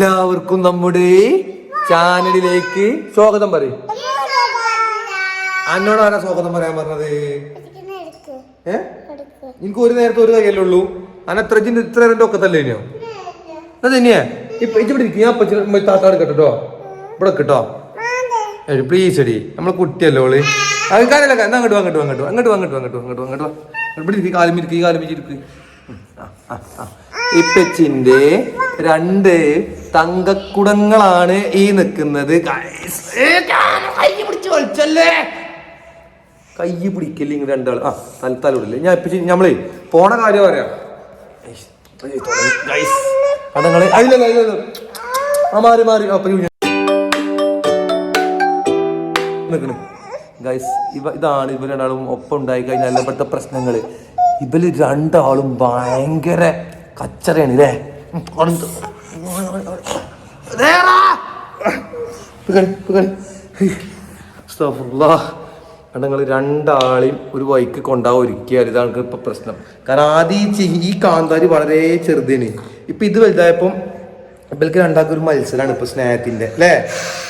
എല്ലാവർക്കും നമ്മുടെ ചാനലിലേക്ക് സ്വാഗതം പറയും. അന്നോട് ആരാ സ്വാഗതം പറയാൻ പറഞ്ഞത്? ഏ? എനിക്ക് ഒരു നേരത്തെ ഒരു കയ്യല്ലേ ഉള്ളൂ? അന എത്ര ഇത്ര നേരം ഒക്കെ ഇനിയോ? അത് തന്നെയാ ഇപ്പൊ ഇവിടെ ഇരിക്കും. ഞാൻ താത്താട് കേട്ടോ ഇവിടെ കേട്ടോ പ്ലീസ് എടി നമ്മളെ കുട്ടിയല്ലോ ഓൾ? അത് എന്നാ അങ്ങോട്ട് അങ്ങോട്ട് അങ്ങോട്ട് അങ്ങോട്ട് അങ്ങോട്ട് അങ്ങോട്ട് അങ്ങോട്ട് അങ്ങോട്ട്. ഇവിടെ ഇരിക്കും. കാലും ഇരിക്ക് കാലും ഇപ്പച്ചിന്റെ രണ്ട് തങ്കക്കുടങ്ങളാണ് ഈ നിൽക്കുന്നത്. കൈ പിടിച്ച് വലിച്ചല്ലേ? കൈ പിടിക്കല്ലേ ഇങ്ങനെ രണ്ടാൾ. ആ തലത്താലിടില്ലേ ഞാൻ ഇപ്പൊ നമ്മളേ പോണ കാര്യം പറയാം. ആ മാറി മാറി. നിൽക്കണ് ഗൈസ് ഇവ ഇതാണ് ഇവർ രണ്ടാളും ഒപ്പം ഉണ്ടായി കഴിഞ്ഞാൽ ഇവിടുത്തെ പ്രശ്നങ്ങൾ ഇവർ രണ്ടാളും ഭയങ്കര കച്ചറയാണ് ഇല്ലേ? കാരണം നിങ്ങൾ രണ്ടാളെയും ഒരു വൈക്ക് കൊണ്ടാവും ഒരുക്കിയാൽ ഇതാണ് ഇപ്പൊ പ്രശ്നം. കാരണം ആദ്യം ഈ കാന്താരി വളരെ ചെറുതേന്. ഇപ്പൊ ഇത് വലുതായപ്പം ഇവർക്ക് രണ്ടാൾക്കും ഒരു മത്സരമാണ് ഇപ്പൊ സ്നേഹത്തിന്റെ അല്ലേ?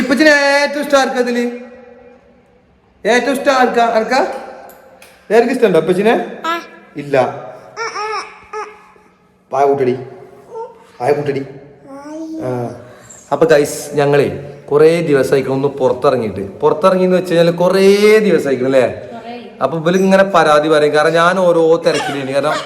ഇപ്പൊ ഏറ്റവും ഇഷ്ടം ആർക്കാ ഇതിൽ? ഏറ്റവും ഇഷ്ടം ആർക്കാ? ആർക്കാ? ഏർക്ക് ഇഷ്ടമുണ്ടോ അപ്പച്ചിനെ ഇല്ല. പായ കൂട്ടടി. പായ കൂട്ടടി. ആ. അപ്പൊ ഗൈസ് ഞങ്ങളെ കുറേ ദിവസമായിരിക്കും ഒന്ന് പുറത്തിറങ്ങിയിട്ട്. പുറത്തിറങ്ങി എന്ന് വെച്ച് കഴിഞ്ഞാൽ കുറേ ദിവസമായിരിക്കും അല്ലേ? അപ്പൊ ഇവർ ഇങ്ങനെ പരാതി പറയും. കാരണം ഞാൻ ഓരോ തിരക്കിലാണ് കാരണം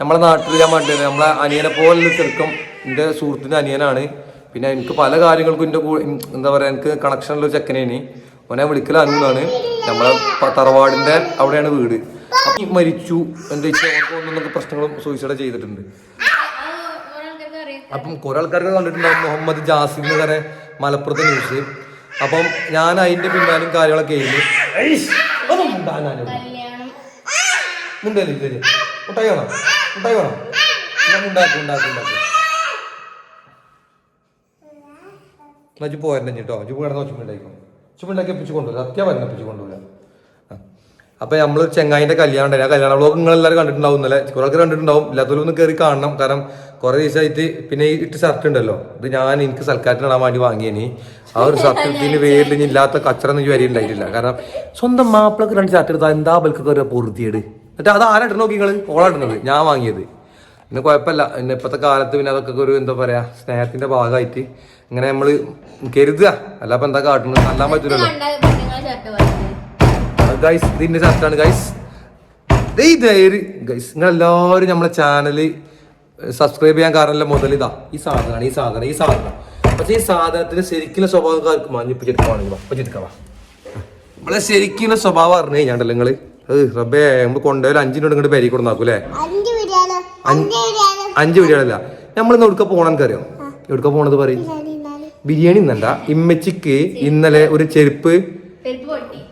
നമ്മളെ നാട്ടിൽ ഞാൻ മണ്ടേ നമ്മളെ അനിയനെ പോലെ ചെറുക്കം എന്റെ സുഹൃത്തിന്റെ അനിയനാണ്. പിന്നെ എനിക്ക് പല കാര്യങ്ങൾക്കും എന്റെ കൂടെ എന്താ പറയാ എനിക്ക് കണക്ഷനുള്ള ചെക്കനേനി. ഓനെ വിളിക്കൽ അനുന്നാണ് നമ്മളെ തറവാടിന്റെ അവിടെയാണ് വീട്. മരിച്ചു എന്താ വെച്ചാൽ അവർക്ക് പ്രശ്നങ്ങളും സൂയിസൈഡ് ചെയ്തിട്ടുണ്ട്. അപ്പം കുറെ ആൾക്കാർക്ക് കണ്ടിട്ടുണ്ടാവും മുഹമ്മദ് ജാസിം എന്ന് വരെ മലപ്പുറത്തെ ന്യൂസ് അപ്പം ഞാൻ അതിന്റെ പിന്നാലും കാര്യങ്ങളൊക്കെ ചെയ്യുന്നു മുണ്ടല്ലേ ശരി മുട്ടായി വേണം? മുട്ടായി വേണം? ഉണ്ടാക്കും ഉണ്ടാക്കും ഉണ്ടാക്കും. എന്നാ പോരണ്ട കേട്ടോ ചുപ്പ് കിടന്ന് ചുമ്മുണ്ടായിക്കോ ചുമ്മുണ്ടാക്കി എപ്പിച്ച് കൊണ്ടുവരാം. അത്യാവശ്യം എപ്പിച്ച് കൊണ്ടുവരാം. ആ. അപ്പൊ നമ്മൾ ചെങ്ങായിന്റെ കല്യാണം ഉണ്ടായി ആ കല്യാണ വ്ളോഗ് നിങ്ങൾ എല്ലാവരും കണ്ടിട്ടുണ്ടാവും ഇന്നലെ. കുറെ ആൾക്കാർ കണ്ടിട്ടുണ്ടാവും. ഇല്ലാത്തവരും ഒന്ന് കയറി കാണണം. കാരണം കുറെ ദിവസമായിട്ട് പിന്നെ ഈ ഇട്ട് ഷർട്ട് ഉണ്ടല്ലോ. ഇത് ഞാൻ എനിക്ക് സൽക്കാരത്തിന് ഇടാൻ വേണ്ടി വാങ്ങിയനി. ആ ഒരു ഷർട്ടിന് പേരിൽ ഇനി ഇല്ലാത്ത കച്ചറ ഒന്നും വരി ഉണ്ടായിട്ടില്ല. കാരണം സ്വന്തം മാപ്പിളക്ക് രണ്ട് ഷർട്ട് എടുത്താൽ എന്താ ബൽക്കൊക്കെ ഒരു പൊറുതിയേട്. എന്നിട്ട് അത് ആരാ ഇടണം നോക്കി നിങ്ങൾ ഓളാടുന്നത് ഞാൻ വാങ്ങിയത്. പിന്നെ കുഴപ്പമില്ല. പിന്നെ ഇപ്പോഴത്തെ കാലത്ത് പിന്നെ അതൊക്കെ ഒരു എന്താ പറയാ സ്നേഹത്തിന്റെ ഭാഗമായിട്ട് ഇങ്ങനെ നമ്മൾ കരുതുക. അല്ല ഇപ്പൊ എന്താ കാട്ടുന്നത് അല്ലാൻ പറ്റൂലല്ലോ. ഗൈസ് ഇതിന്റെ ഷർട്ടാണ് ഗൈസ് ഗൈസ് നിങ്ങൾ എല്ലാവരും നമ്മളെ ചാനൽ സബ്സ്ക്രൈബ് ചെയ്യാൻ കാരണമല്ല മുതൽ ഇതാ. ഈ സാധനമാണ് ഈ സാധനം ഈ സാധനം. പക്ഷെ ഈ സാധനത്തിന് ശരിക്കുള്ള സ്വഭാവക്കാർക്ക് മഞ്ഞിപ്പിച്ചെടുക്കുവാണെങ്കിൽ പച്ചെടുക്കാവാ നമ്മളെ ശരിക്കുള്ള സ്വഭാവം അറിഞ്ഞു കഴിഞ്ഞാണ്ടല്ലോ നിങ്ങൾ. ഏഹ് റബ്ബേ നമ്മൾ കൊണ്ടുപോയാലും അഞ്ചിനോട് ഇങ്ങോട്ട് പെരി കൊടുന്നാക്കൂലേ അഞ്ച് വിടാലോ അഞ്ച് ഇന്ന് വീടുകളല്ല എവിടുക്ക പോണെന്ന് അറിയോ എവിടുക്ക പോണത് പറയും? ബിരിയാണി ഇന്നല്ല ഇമ്മച്ചിക്ക് ഇന്നലെ ഒരു ചെരുപ്പ്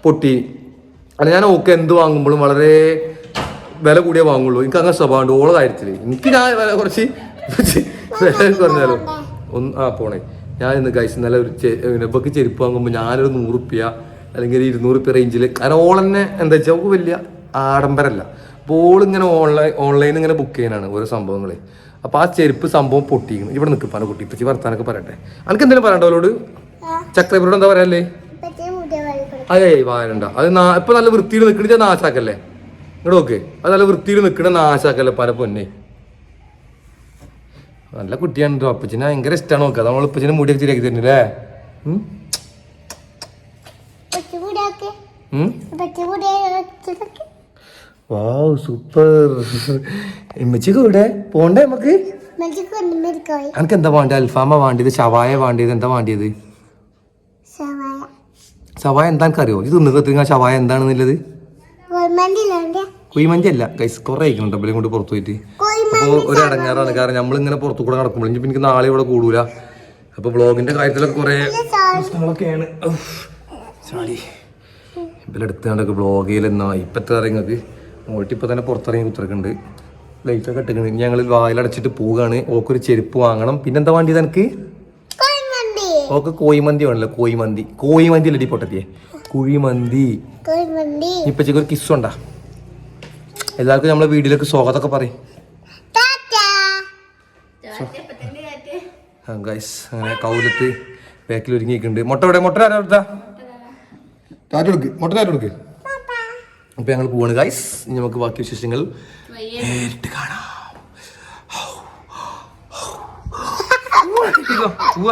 പൊട്ടി. അല്ല ഞാൻ ഓക്കെ എന്ത് വാങ്ങുമ്പോഴും വളരെ വില കൂടിയ വാങ്ങുള്ളൂ. എനിക്ക് അങ്ങനെ സ്വഭാവമുണ്ട് ഓള കാര്യത്തിൽ. എനിക്ക് ഞാൻ വില കുറച്ച് വില പറഞ്ഞാലോ. ഒന്ന് ആ പോണേ. ഞാൻ ഇന്ന് കഴിച്ച് നല്ല ഒരു ഇവക്ക് ചെരുപ്പ് വാങ്ങുമ്പോൾ ഞാനൊരു നൂറുപ്യ അല്ലെങ്കിൽ ഒരു ഇരുന്നൂറുപ്യ റേഞ്ചിൽ കാരണം ഓൾ തന്നെ എന്താ വെച്ചാൽ നമുക്ക് വലിയ ആഡംബരമല്ല അപ്പോൾ ഇങ്ങനെ ഓൺലൈൻ ഓൺലൈൻ ഇങ്ങനെ ബുക്ക് ചെയ്യാനാണ് ഓരോ സംഭവങ്ങളെ. അപ്പോൾ ആ ചെരുപ്പ് സംഭവം പൊട്ടിക്കുന്നു. ഇവിടെ നിൽക്കും പല കുട്ടി ഇപ്പൊ വർത്താനൊക്കെ പറയട്ടെ. അനക്ക് എന്തെങ്കിലും പറയണ്ടോ അവളോട്? ചക്രവരോട് എന്താ പറയാല്ലേ അതെ വായനണ്ട അത് ഇപ്പൊ നല്ല വൃത്തിയിൽ നിൽക്കണ നാശാക്കല്ലേ? ഇങ്ങോട്ട് നോക്ക് അത് നല്ല വൃത്തിയിൽ നിൽക്കണ നാശാക്കല്ലേ പല പൊന്നെ. നല്ല കുട്ടിയാണ് കേട്ടോ അപ്പച്ചിനെ ഭയങ്കര ഇഷ്ടമാണ് നോക്കുക നമ്മൾ ഉപ്പച്ചനെ മുടിയൊക്കെ ശരിയാക്കി തരുന്നില്ലേ? Wow super. ഇമ്മച്ചിക്ക് കൂടെ പോണ്ടേ നമുക്ക് അനക്ക് എന്താ വേണ്ടത് അൽഫാമ വേണ്ടിയത് ഷവായ വേണ്ടിയത് എന്താ വേണ്ടിയത്? ഷവായ എന്താ എനിക്കറിയോ? ഇത് തിന്നുക ഷവായ എന്താണെന്നുള്ളത്? കോയിമന്തിലാണ്ട് കൈസ് അല്ല ഗൈസ് കുറെ ആയിക്കുന്നുണ്ട് ഇവരെയും കൊണ്ട് പുറത്തു പോയിട്ട്. അപ്പോൾ ഒരു അടങ്ങാറാണ്. കാരണം നമ്മളിങ്ങനെ പുറത്തു കൂടെ നടക്കുമ്പോൾ ഇനി എനിക്ക് നാളെ ഇവിടെ കൂടൂല. അപ്പോൾ ബ്ലോഗിന്റെ കാര്യത്തിലൊക്കെ കുറേ പ്രശ്നങ്ങളൊക്കെയാണ്. ചാടി. ഇവരെടുത്താണ്ടൊക്കെ വ്ളോഗ് ചെയ്യലെന്നാ. ഇപ്പത്തെ നിങ്ങൾക്ക് മോട്ടിപ്പോൾ തന്നെ പുറത്തിറങ്ങി കുത്തിറക്കുന്നുണ്ട് ലൈറ്റൊക്കെ ഇട്ടിട്ടുണ്ട് ഞങ്ങൾ വായിലടച്ചിട്ട് പോവുകയാണ് ഓക്കൊരു ചെരുപ്പ് വാങ്ങണം. പിന്നെന്താ എന്താ വണ്ടി കോയിമന്തി ഓക്ക് കോയിമന്തി വേണല്ലോ. കോയിമന്തി കോയിമന്തി ലടി പൊട്ടത്തിയെ. കുഴിമന്തി. ഇപ്പൊ ഇപ്പച്ചക്ക് ഒരു കിസ് ഉണ്ടാ? എല്ലാവർക്കും നമ്മളെ വീഡിയോയിലേക്ക് സ്വാഗതമൊക്കെ പറയും. ഗൈസ് അങ്ങനെ കൗലത്ത് ബാക്കിൽ ഒരുങ്ങിയിട്ടുണ്ട്. മുട്ട ഇവിടെ മുട്ട ആരാ എടുത്താ ടാറ്റ കൊടുക്ക്. മുട്ട ടാറ്റ കൊടുക്ക്. അപ്പൊ ഞങ്ങൾ പോവാണ് ഗൈസ് ഇനി നമുക്ക് ബാക്കി വിശേഷങ്ങൾ നേരിട്ട് കാണാം. ഉവ്വ.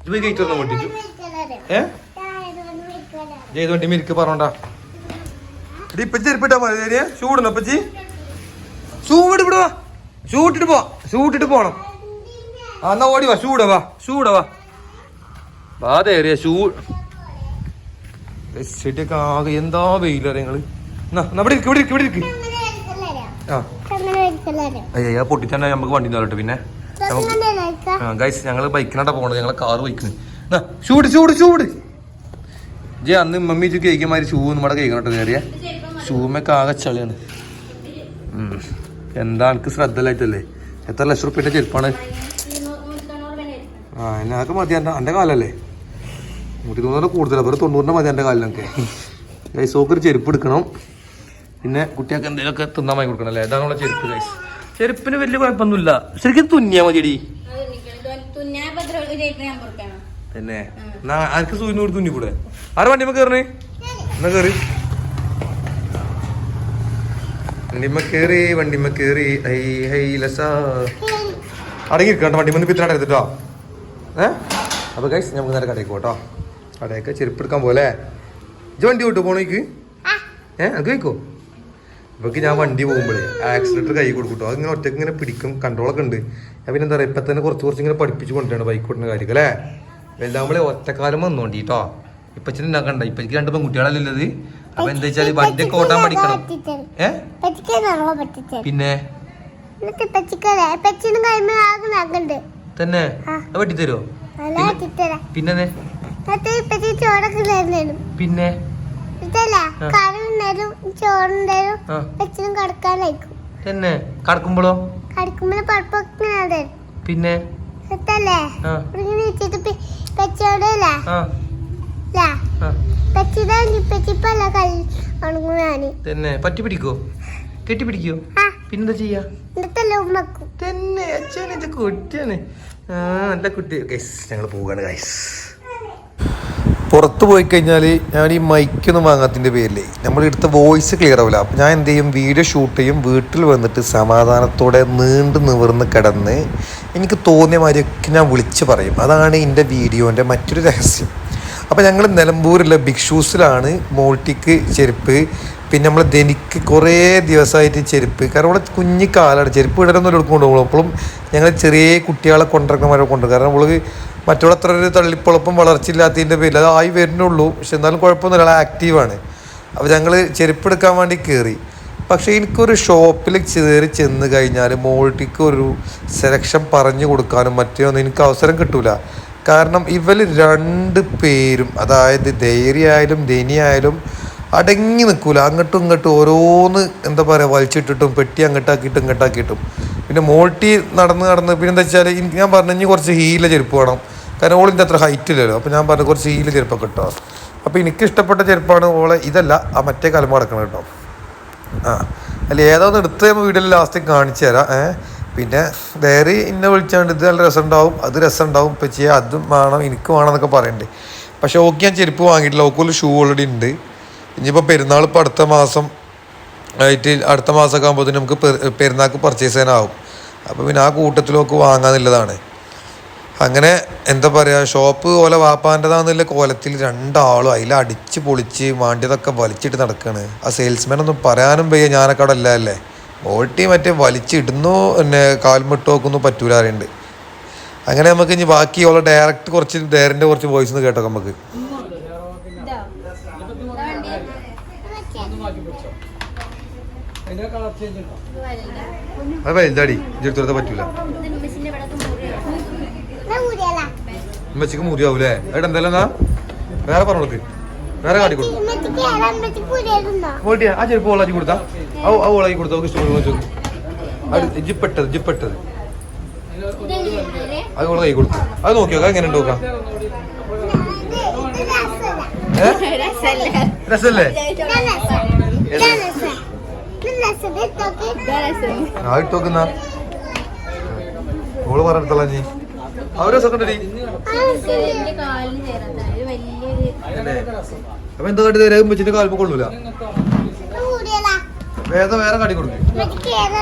ഇത് പോയി ഗേറ്റ് തുറന്ന് വണ്ടി മിരിക്ക് പറഞ്ഞോണ്ടാ. എടി ഇപ്പൊ ചെരുപ്പിട്ടാ മതി ചൂടണോ ഇപ്പച്ചി? ചൂട് വിടുവാ ചൂട്ടിട്ട് പോവാ ചൂട്ടിട്ട് പോണം. ആ എന്നാ ഓടി വാ ചൂടവാ വാ വാതേറിയ ചെടിയൊക്കെ ആകെ എന്താ വെയിലറിയ നിങ്ങൾ? ഇവിടെ ഇവിടെ ഇവിടെ അയ്യ പൊട്ടി തന്നെ നമുക്ക് വണ്ടി നോക്കട്ടെ പിന്നെ. ഗൈസ് ഞങ്ങൾ ബൈക്കിനാട്ടാ പോണത് ഞങ്ങളെ കാറ് ബൈക്കിന് ചൂട് ചൂട് ചൂട്. ജെ അന്ന് മമ്മി ചു കേൾക്കുമാതിരി ഷൂ നമ്മുടെ കേട്ടോ കയറിയ ഷൂമൊക്കെ ആകെ ചളിയാണ്. എന്താ എനിക്ക് ശ്രദ്ധയില്ലായിട്ടല്ലേ എത്ര ലക്ഷം റുപ്യന്റെ ചെരുപ്പാണ്? ആ എന്നെ അതൊക്കെ മതി. എന്റെ എന്റെ കാലല്ലേ? നൂറ്റി തൊണ്ണൂറ് കൂടുതലാണ് വെറും തൊണ്ണൂറിന്റെ മതി എന്റെ കാലിലൊക്കെ ഗൈസ് ഒരു ചെരുപ്പ് എടുക്കണം. പിന്നെ കുട്ടികൾക്ക് എന്തെങ്കിലുമൊക്കെ തിന്നാൻ വാങ്ങി കൊടുക്കണം അല്ലേ? അതാണ് ചെരുപ്പ് ഗൈസ് ചെരുപ്പിന് വലിയ കുഴപ്പമൊന്നുമില്ല. ശരിക്കും തുന്നിയാ മതിയടി. തന്നെ എന്നാ എനിക്ക് സൂര്യനോട് തുന്നിക്കൂടെ? ആര് വണ്ടിമ്മ കയറണേ എന്നാ കയറി വണ്ടിമ്മ കേറി വണ്ടിമ്മ കേറി. ഹൈ ഹൈ ലസ. അടങ്ങിയിരിക്കട്ടോ വണ്ടിമ്മ പിത്രാടെ എടുത്തിട്ടോ. ഏ? അപ്പൊ കൈസ് നമുക്ക് നേരെ കടയിൽ പോട്ടോ. കടയൊക്കെ ചെരുപ്പ് എടുക്കാൻ പോലെ ഇജ് വണ്ടി വിട്ടു പോണേക്ക് ഏ അത് കഴിക്കോ? ഇവക്ക് ഞാൻ വണ്ടി പോകുമ്പോഴേ ആക്സിലേറ്റർ കൈ കൊടുക്കട്ടോ അതിങ്ങനെ ഒറ്റയ്ക്ക് ഇങ്ങനെ പിടിക്കും കൺട്രോളൊക്കെ ഉണ്ട്. ഞാൻ പിന്നെ എന്താ പറയുക ഇപ്പം തന്നെ കുറച്ച് കുറച്ച് ഇങ്ങനെ പഠിപ്പിച്ച് കൊണ്ടുവരണം ബൈക്ക് ഓടുന്ന കാര്യങ്ങളെ അല്ലേ? വലുതാകുമ്പോഴേ ഒറ്റക്കാലം വന്നോണ്ടി ഇപ്പച്ചിനെ ഉണ്ടാക്കണ്ട. ഇപ്പച്ചിക്ക് രണ്ട് പെൺകുട്ടികളല്ലേ ഉള്ളത്. അപ്പൊ എന്താ വെച്ചാൽ വണ്ടിയൊക്കെ ഓട്ടാൻ പഠിക്കണം. ഏ? പിന്നെ? തന്നെ? ചിത്തര പിന്നെ? പിന്നെ? തന്നെ? കടക്കുമ്പോഴോ പിന്നെ സെറ്റല്ലേ ആ ഇങ്ങനെ വെച്ചിട്ട് പച്ചോടല്ലേ ആ ആ പച്ചിതാ പച്ചിപ്പല്ല കൽ ഉണങ്ങും ഞാൻ തന്നെ. പറ്റി പിടിക്കോ? കെട്ടി പിടിക്കോ? പിന്നെന്താ ചെയ്യാ? തന്നെ. അച്ഛൻ ഇത് കുട്ടിയാണ്. ആ നല്ല കുട്ടി. ഗൈസ് ഞങ്ങൾ പോവുകയാണ് ഗൈസ് പുറത്ത് പോയി കഴിഞ്ഞാൽ ഞാൻ ഈ മൈക്കൊന്നും വാങ്ങാത്തതിന്റെ പേരിലേ. നമ്മൾ എടുത്ത വോയിസ് ക്ലിയർ ആവില്ല അപ്പം ഞാൻ എന്ത് ചെയ്യും? വീഡിയോ ഷൂട്ട് ചെയ്യും. വീട്ടിൽ വന്നിട്ട് സമാധാനത്തോടെ നീണ്ടു നിവർന്ന് കിടന്ന് എനിക്ക് തോന്നിയ മാതിരിയൊക്കെ ഞാൻ വിളിച്ച് പറയും. അതാണ് എന്റെ വീഡിയോന്റെ മറ്റൊരു രഹസ്യം. അപ്പോൾ ഞങ്ങൾ നിലമ്പൂരിലെ ബിഗ് ഷൂസിലാണ് മോൾട്ടിക്ക് ചെരുപ്പ്. പിന്നെ നമ്മൾ ധനിക്ക് കുറേ ദിവസമായിട്ട് ചെരുപ്പ്. കാരണം ഇവിടെ കുഞ്ഞി കാലാണ്. ചെരുപ്പ് ഇടലൊന്നും എടുക്കൊണ്ട് പോകും അപ്പോഴും ഞങ്ങൾ ചെറിയ കുട്ടികളെ കൊണ്ടിറക്കുന്നവരെ കൊണ്ടുവരും. കാരണം നമ്മൾ മറ്റുള്ള അത്ര ഒരു തള്ളിപ്പൊളപ്പം വളർച്ചയില്ലാത്തതിന്റെ പേരിൽ അത് ആയി വരുന്നുള്ളൂ. പക്ഷെ എന്നാലും കുഴപ്പമൊന്നുമില്ല. ആക്റ്റീവാണ് അപ്പോൾ ഞങ്ങൾ ചെരുപ്പ് എടുക്കാൻ വേണ്ടി കയറി പക്ഷേ എനിക്കൊരു ഷോപ്പിൽ കയറി ചെന്ന് കഴിഞ്ഞാൽ മോൾട്ടിക്ക് ഒരു സെലക്ഷൻ പറഞ്ഞു കൊടുക്കാനും മറ്റേ ഒന്നും എനിക്ക് അവസരം കിട്ടൂല. കാരണം ഇവർ രണ്ട് പേരും അതായത് ധൈര്യ ആയാലും ധനി ആയാലും അടങ്ങി നിൽക്കൂല. അങ്ങോട്ടും ഇങ്ങോട്ടും ഓരോന്ന് എന്താ പറയുക വലിച്ചിട്ടിട്ടും പെട്ടി അങ്ങോട്ടാക്കിയിട്ടും ഇങ്ങോട്ടാക്കിയിട്ടും. പിന്നെ മോൾട്ടി നടന്ന് നടന്ന് പിന്നെ എന്താ വെച്ചാൽ ഞാൻ പറഞ്ഞു ഇനി കുറച്ച് ഹീല ചെരുപ്പ് വേണം. കാരണം ഓളിന്റെ അത്ര ഹൈറ്റ് ഇല്ലല്ലോ. അപ്പോൾ ഞാൻ പറഞ്ഞു കുറച്ച് ഹീല ചെരുപ്പൊക്കെ കിട്ടോ അപ്പോൾ എനിക്ക് ഇഷ്ടപ്പെട്ട ചെരുപ്പാണ് ഓളെ ഇതല്ല ആ മറ്റേ കലമ്പ് കിടക്കണം കേട്ടോ. ആ അല്ല ഏതാന്ന് എടുത്ത് നമ്മൾ വീഡിയോയിൽ ലാസ്റ്റ് കാണിച്ചു തരാം. ഏ പിന്നെ ഡയറി ഇന്നെ വിളിച്ചാണ്ട് ഇത് നല്ല രസം ഉണ്ടാവും അത് രസം ഉണ്ടാവും ഇപ്പം ചെയ്യാം അതും വേണം എനിക്ക് വേണം എന്നൊക്കെ പറയണ്ടേ. പക്ഷേ ഓക്കെ ഞാൻ ചെരുപ്പ് വാങ്ങിയിട്ടില്ല ഓക്കൊരു ഷൂ ഓൾറെഡി ഉണ്ട്. ഇനിയിപ്പോൾ പെരുന്നാൾ ഇപ്പോൾ അടുത്ത മാസം ആയിട്ട് അടുത്ത മാസമൊക്കെ ആകുമ്പോൾ നമുക്ക് പെരുന്നാൾക്ക് പർച്ചേസ് ചെയ്യാനാവും. അപ്പോൾ പിന്നെ ആ കൂട്ടത്തിലൊക്കെ വാങ്ങാന്നുള്ളതാണ് അങ്ങനെ എന്താ പറയുക ഷോപ്പ് ഓല വാപ്പാന്റെതാണെന്നുള്ള കോലത്തിൽ രണ്ടാളും അതിൽ അടിച്ച് പൊളിച്ച് വാണ്ടിയതൊക്കെ വലിച്ചിട്ട് നടക്കുകയാണ് ആ സെയിൽസ്മാൻ ഒന്നും പറയാനും വയ്യ ഞാനൊക്കെ അവിടെ അല്ല അല്ലേ? ഓട്ടി മറ്റേ വലിച്ചിടുന്നു പിന്നെ കാൽമുട്ട് നോക്കുന്നു പറ്റൂല അറിയണ്ട്. അങ്ങനെ നമുക്ക് ഇനി ബാക്കി ഉള്ള ഡയറക്റ്റ് കുറച്ച് ഡയറിന്റെ കുറച്ച് വോയിസ് ഒന്ന് കേട്ടോ നമുക്ക്. അത് വലുതാടി ഇതെടുത്തോടത്തെ പറ്റൂല. ഊരിയല്ല ഉമ്മച്ചിക്ക് മുറിയാവൂലേ? അവിടെ എന്തായാലും എന്നാ? വേറെ പറഞ്ഞു കൊടുക്ക്. വേറെ കാട്ടിക്കൊടുക്കും ആ ചെരുപ്പ് ഓളാക്കി കൊടുത്താ. ആ കൊടുത്തു അവൾക്ക് അത് ജിപ്പെട്ടത് ജിപ്പെട്ടത്. അത് ഓളെ കൈ കൊടുത്തു. അത് നോക്കി നോക്കാം എങ്ങനെ നോക്കാം. രസല്ലേ? ആ ഇട്ടോക്കുന്ന ഓൾ പറഞ്ഞിടത്തോളാം നീ. അവരെ സെക്കൻഡറി അപ്പൊ എന്താ കാട്ടി രേഖ വെച്ചിട്ട് കാൽപ്പ് കൊള്ളൂല. വേദം വേറെ കടി കൊടുക്കും. പാക്ക് ചെയ്താ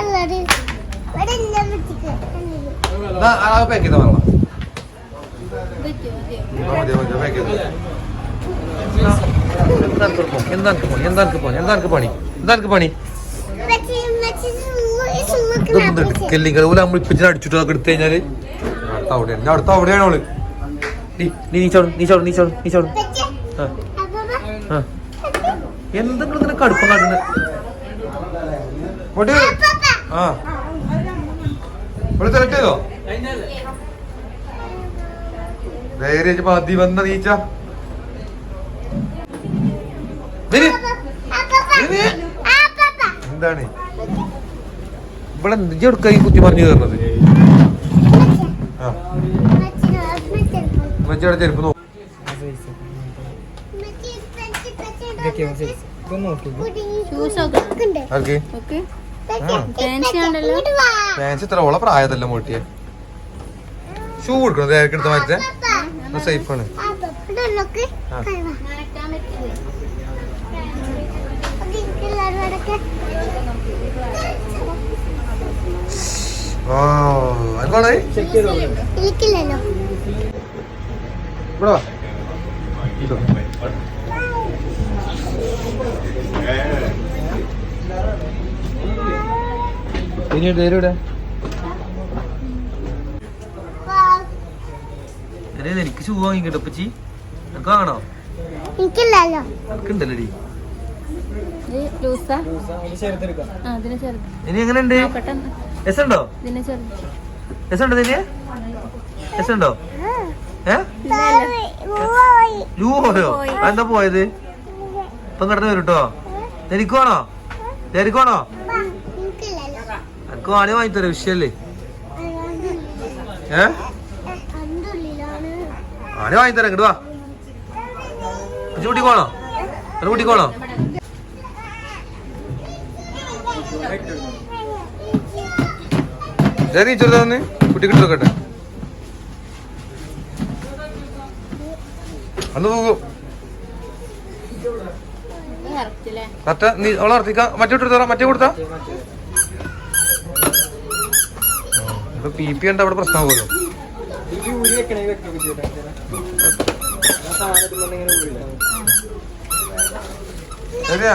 എടുത്തു കഴിഞ്ഞാൽ? അടുത്ത അവിടെയാണ്. അടുത്ത അവൾ എന്തെങ്കിലും കടുപ്പം കാട്ടുന്നത് അപ്പപ്പ ആ. ഇവിടെ സെലക്ട് ചെയ്തോ? മതി വന്ന നീച്ച. എന്താണ്? ഇവിടെ എന്ത് എടുക്ക ഈ കുത്തി പറഞ്ഞു കയറുന്നത്? ഉമ്മച്ചിയുടെ ചെരുപ്പ് നോക്കും. ഇപ്പച്ചി ഫാൻസി ഇത്ര ഓളെ പ്രായതല്ല മോട്ടിയെ? ഷൂ കൊടുക്കണം? എടുത്ത മാറ്റത്തെ സേഫ് ആണ് അപ്പപ്പ ഇതൊക്കെ ആ. കഴിവാ നടക്കാൻ പറ്റില്ലേ എല്ലാവരും അടക്കെ ഓ അൻപാണ് ഇവിടെ വാ. ഇതോ. ഇനി തരൂടെ. എനിക്ക് ഷൂ വാങ്ങി കിട്ടപ്പച്ചി എനിക്ക് വാങ്ങണോ? എനിക്കില്ലല്ലോ. ഇനി എങ്ങനെയുണ്ട്? എസ് ഉണ്ടോ ഇതിനെ പോയി. ലൂ പോയോ? എന്താ പോയത്? ഇപ്പം കിടന്നു വരും കേട്ടോ എനിക്കോണോ എനിക്കോണോ വാണി വാങ്ങി തരാം വിഷയല്ലേ? ഏ? ആണി വാങ്ങി തരാം ഇങ്ങോട്ട് വാ. ഇജ്ജ് കൂട്ടിക്കോണോ അത് കൂട്ടിക്കോണോ നീ ചെറുതാന്ന് കുട്ടി കിട്ടൊക്കെ അന്ന് പോകും. കറക്റ്റ് നീ അവളെ നടത്തിക്ക മറ്റേ കൊടുത്താ മറ്റേ കൊടുത്താ? ഇപ്പൊ പി പി ഉണ്ട് അവിടെ പ്രശ്നമാകുമല്ലോ ശരിയാ.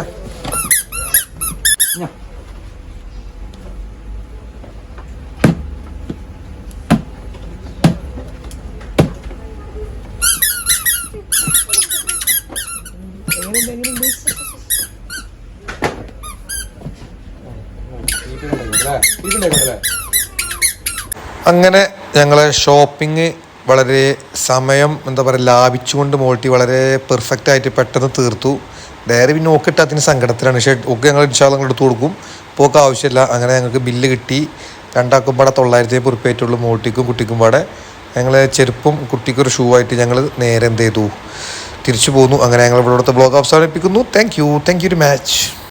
അങ്ങനെ ഞങ്ങളെ ഷോപ്പിംഗ് വളരെ സമയം എന്താ പറയുക ലാഭിച്ചുകൊണ്ട് മോൾട്ടി വളരെ പെർഫെക്റ്റ് ആയിട്ട് പെട്ടെന്ന് തീർത്തു. ഡയറി പിന്നെ ഓക്ക് ഇട്ടതിന് സങ്കടത്തിലാണ്. പക്ഷേ ഒക്കെ ഞങ്ങൾ ഇൻഷാൽ ഞങ്ങൾ എടുത്തു കൊടുക്കും. ഒക്കെ ആവശ്യമില്ല. അങ്ങനെ ഞങ്ങൾക്ക് ബില്ല് കിട്ടി. രണ്ടാക്കും പാടെ തൊള്ളായിരത്തി ഉറുപ്പ്യായിട്ടുള്ളൂ മോൾട്ടിക്കും കുട്ടിക്കും പാടെ. ഞങ്ങൾ ചെരുപ്പും കുട്ടിക്കൊരു ഷൂ ആയിട്ട് ഞങ്ങൾ നേരെ എന്ത് ചെയ്തു? തിരിച്ചു പോന്നു. അങ്ങനെ ഞങ്ങൾ ഇവിടുത്തെ ബ്ലോഗ് അവസാനിപ്പിക്കുന്നു. Thank you thank you much